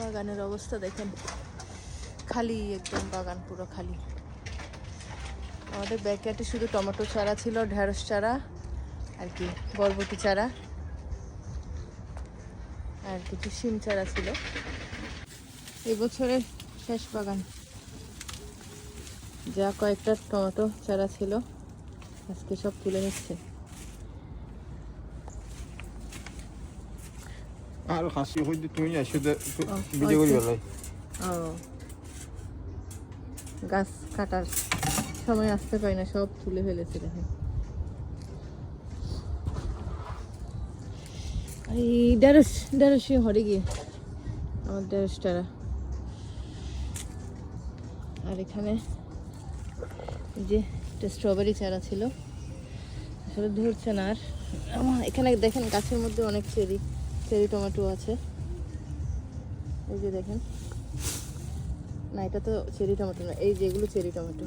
বাগানের অবস্থা দেখেন। খালি একদম বাগান পুরো খালি। আমাদের ব্যাকয়ার্ডে শুধু টমেটো চারা ছিল, ঢেঁড়স চারা, আর কি, বরবটি চারা, আর কিছু শিম চারা ছিল। এবছরের শেষ বাগান। যা কয়েকটা টমেটো চারা ছিল, আজকে সব তুলে নিচ্ছে। আর হাসি হইতে তুমি ও, ভিডিও করি। ভালো ও গাছ কাটার সময় আসতে পারি না সব তুলে ফেলেছে দেখেন এই ঢেঁড়স ঢেঁড়স হরে গিয়ে। আমার ঢেঁড়সটারা। আর এখানে যে একটা স্ট্রবেরি চারা ছিল। আসলে ধরছে না আর। এখানে দেখেন গাছের মধ্যে অনেক চেরি চেরি টমেটো আছে। এই যে দেখেন। না, এটা তো চেরি টমেটো না, এই যেগুলো চেরি টমেটো।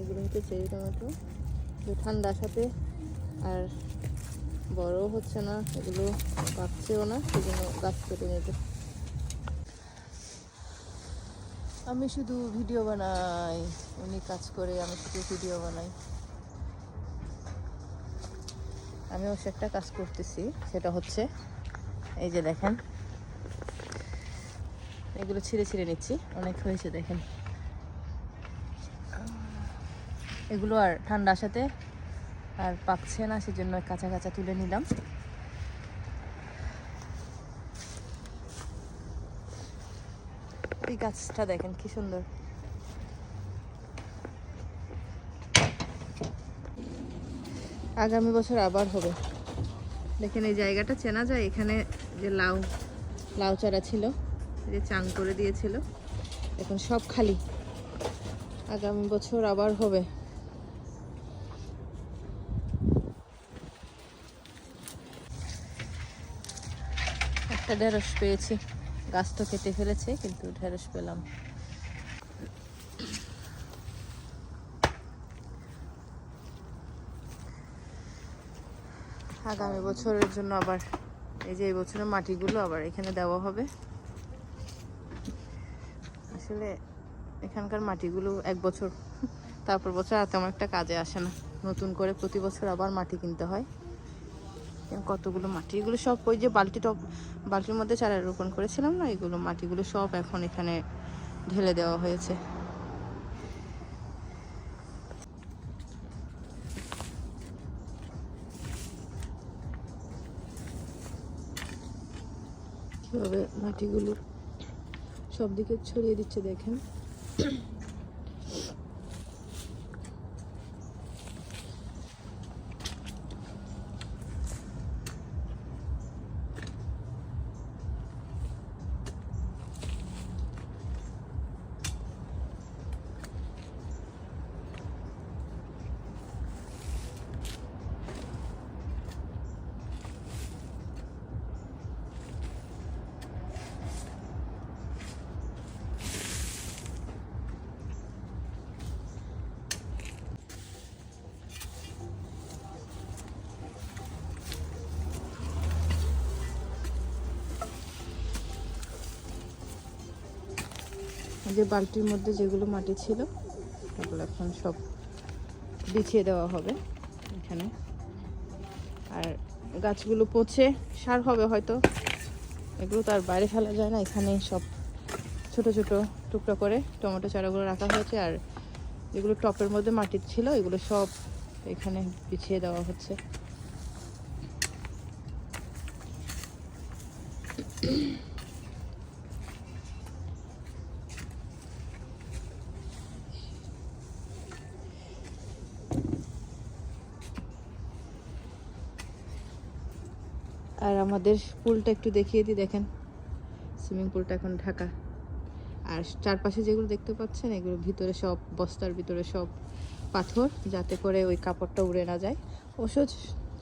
এগুলো হচ্ছে চেরি টমেটো। ঠান্ডার সাথে, আর বড় হচ্ছে না, এগুলো পাকছেও না সেই জন্য গাছ কেটে নিতে আমি শুধু ভিডিও বানাই, উনি কাজ করে, আমি শুধু ভিডিও বানাই। আমি অবশ্য একটা কাজ করতেছি, সেটা হচ্ছে, এই যে দেখেন, এগুলো ছিঁড়ে ছিঁড়ে নিচ্ছি, অনেক হয়েছে দেখেন। এগুলো আর ঠান্ডা সাথে আর পাকছে না, সেজন্য কাঁচা কাঁচা তুলে নিলাম। এই গাছটা দেখেন কি সুন্দর। আগামী বছর আবার হবে। দেখেন এই জায়গাটা, চেনা যায়? এখানে যে লাউ লাউ চারা ছিল যে চাং করে দিয়েছিল, এখন সব খালি। আগামী বছর আবার হবে। একটা ঢেঁড়স পেয়েছি। গাছ তো কেটে ফেলেছে, কিন্তু ঢেঁড়স পেলাম। আগামী বছরের জন্য আবার এই যে এই বছরের মাটিগুলো আবার এখানে দেওয়া হবে। আসলে এখানকার মাটিগুলো এক বছর, তারপর বছর আর তেমন একটা কাজে আসে না। নতুন করে প্রতি বছর আবার মাটি কিনতে হয়। কতগুলো মাটি? এগুলো সব ওই যে বালতি টপ বালতির মধ্যে চারা রোপণ করেছিলাম না, এগুলো মাটিগুলো সব এখন এখানে ঢেলে দেওয়া হয়েছে। কীভাবে মাটিগুলো সব দিকে ছড়িয়ে দিচ্ছে দেখেন। যে বালতির মধ্যে যেগুলো মাটি ছিল, ওগুলো এখন সব বিছিয়ে দেওয়া হবে এখানে। আর গাছগুলো পচে, সার হবে হয়তো। এগুলো তো আর বাইরে ফেলা যায় না, এখানে সব ছোট ছোট টুকরো করে টমেটো চারাগুলো রাখা হয়েছে। আর যেগুলো টপের মধ্যে মাটি ছিল, এগুলো সব এখানে বিছিয়ে দেওয়া হচ্ছে। আর আমাদের পুলটা একটু দেখিয়ে দিই, দেখেন। সুইমিং পুলটা এখন ঢাকা। আর চারপাশে যেগুলো দেখতে পাচ্ছেন, এগুলো ভিতরে সব, বস্তার ভিতরে সব পাথর, যাতে করে ওই কাপড়টা উড়ে না যায়। ওষুধ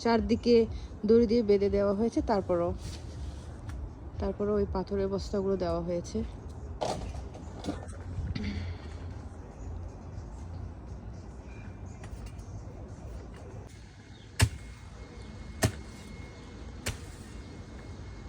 চারদিকে দড়ি দিয়ে বেঁধে দেওয়া হয়েছে, তারপরও তারপরও ওই পাথরের বস্তাগুলো দেওয়া হয়েছে।